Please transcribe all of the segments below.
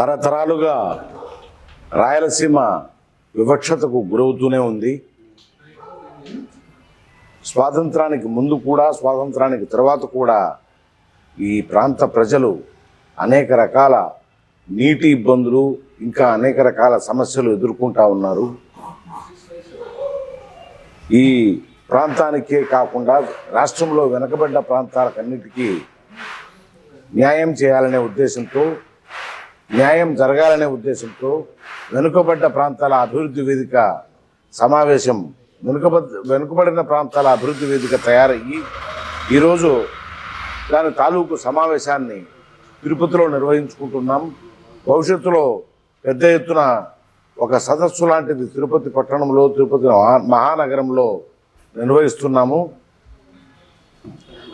తరతరాలుగా రాయలసీమ వివక్షతకు గురవుతూనే ఉంది. స్వాతంత్రానికి ముందు కూడా స్వాతంత్రానికి తర్వాత కూడా ఈ ప్రాంత ప్రజలు అనేక రకాల నీటి ఇబ్బందులు ఇంకా అనేక రకాల సమస్యలు ఎదుర్కొంటా ఉన్నారు. ఈ ప్రాంతానికే కాకుండా రాష్ట్రంలో వెనకబడ్డ ప్రాంతాలకన్నిటికీ న్యాయం చేయాలనే ఉద్దేశంతో న్యాయం జరగాలనే ఉద్దేశంతో వెనుకబడ్డ ప్రాంతాల అభివృద్ధి వేదిక సమావేశం వెనుకబడ్ వెనుకబడిన ప్రాంతాల అభివృద్ధి వేదిక తయారయ్యి ఈరోజు దాని తాలూకు సమావేశాన్ని తిరుపతిలో నిర్వహించుకుంటున్నాం. భవిష్యత్తులో పెద్ద ఎత్తున ఒక సదస్సు లాంటిది తిరుపతి పట్టణంలో తిరుపతి మహా- మహానగరంలో నిర్వహిస్తున్నాము.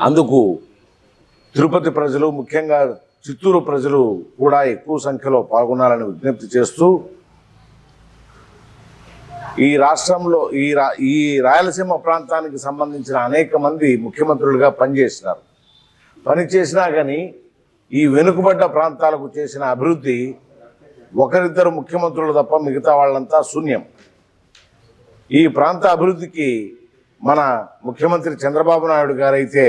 అందుకు తిరుపతి ప్రజలు ముఖ్యంగా చిత్తూరు ప్రజలు కూడా ఎక్కువ సంఖ్యలో పాల్గొనాలని విజ్ఞప్తి చేస్తూ ఈ రాష్ట్రంలో ఈ రా ఈ రాయలసీమ ప్రాంతానికి సంబంధించిన అనేక మంది ముఖ్యమంత్రులుగా పనిచేసినారు. పనిచేసినా కానీ ఈ వెనుకబడ్డ ప్రాంతాలకు చేసిన అభివృద్ధి ఒకరిద్దరు ముఖ్యమంత్రులు తప్ప మిగతా వాళ్ళంతా శూన్యం. ఈ ప్రాంత అభివృద్ధికి మన ముఖ్యమంత్రి చంద్రబాబు నాయుడు గారైతే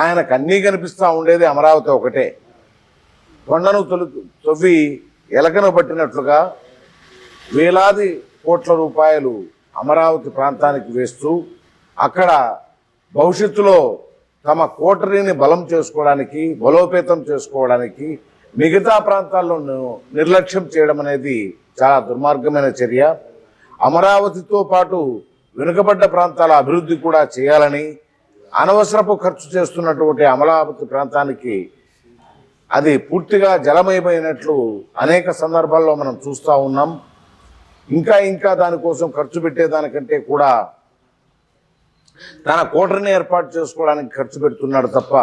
ఆయనకు అన్నీ కనిపిస్తూ ఉండేది అమరావతి ఒకటే. కొండను తొలి తొవ్వి ఎలకను పట్టినట్లుగా వేలాది కోట్ల రూపాయలు అమరావతి ప్రాంతానికి వేస్తూ అక్కడ భవిష్యత్తులో తమ కోటరీని బలం చేసుకోవడానికి బలోపేతం చేసుకోవడానికి మిగతా ప్రాంతాల్లో నిర్లక్ష్యం చేయడం అనేది చాలా దుర్మార్గమైన చర్య. అమరావతితో పాటు వెనుకబడ్డ ప్రాంతాల అభివృద్ధి కూడా చేయాలని అనవసరపు ఖర్చు చేస్తున్నటువంటి అమలావతి ప్రాంతానికి అది పూర్తిగా జలమయమైనట్లు అనేక సందర్భాల్లో మనం చూస్తూ ఉన్నాం. ఇంకా ఇంకా దానికోసం ఖర్చు పెట్టేదానికంటే కూడా తన కోటరిని ఏర్పాటు చేసుకోవడానికి ఖర్చు పెడుతున్నాడు తప్ప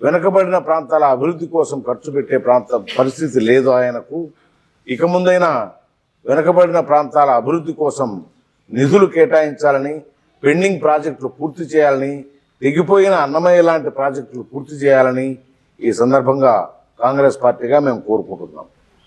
వెనుకబడిన ప్రాంతాల అభివృద్ధి కోసం ఖర్చు పెట్టే ప్రాంత పరిస్థితి లేదు ఆయనకు. ఇక ముందైనా వెనుకబడిన ప్రాంతాల అభివృద్ధి కోసం నిధులు కేటాయించాలని పెండింగ్ ప్రాజెక్టులు పూర్తి చేయాలని తెగిపోయిన అన్నమయ్య లాంటి ప్రాజెక్టులు పూర్తి చేయాలని ఈ సందర్భంగా కాంగ్రెస్ పార్టీగా మేము కోరుకుంటున్నాం.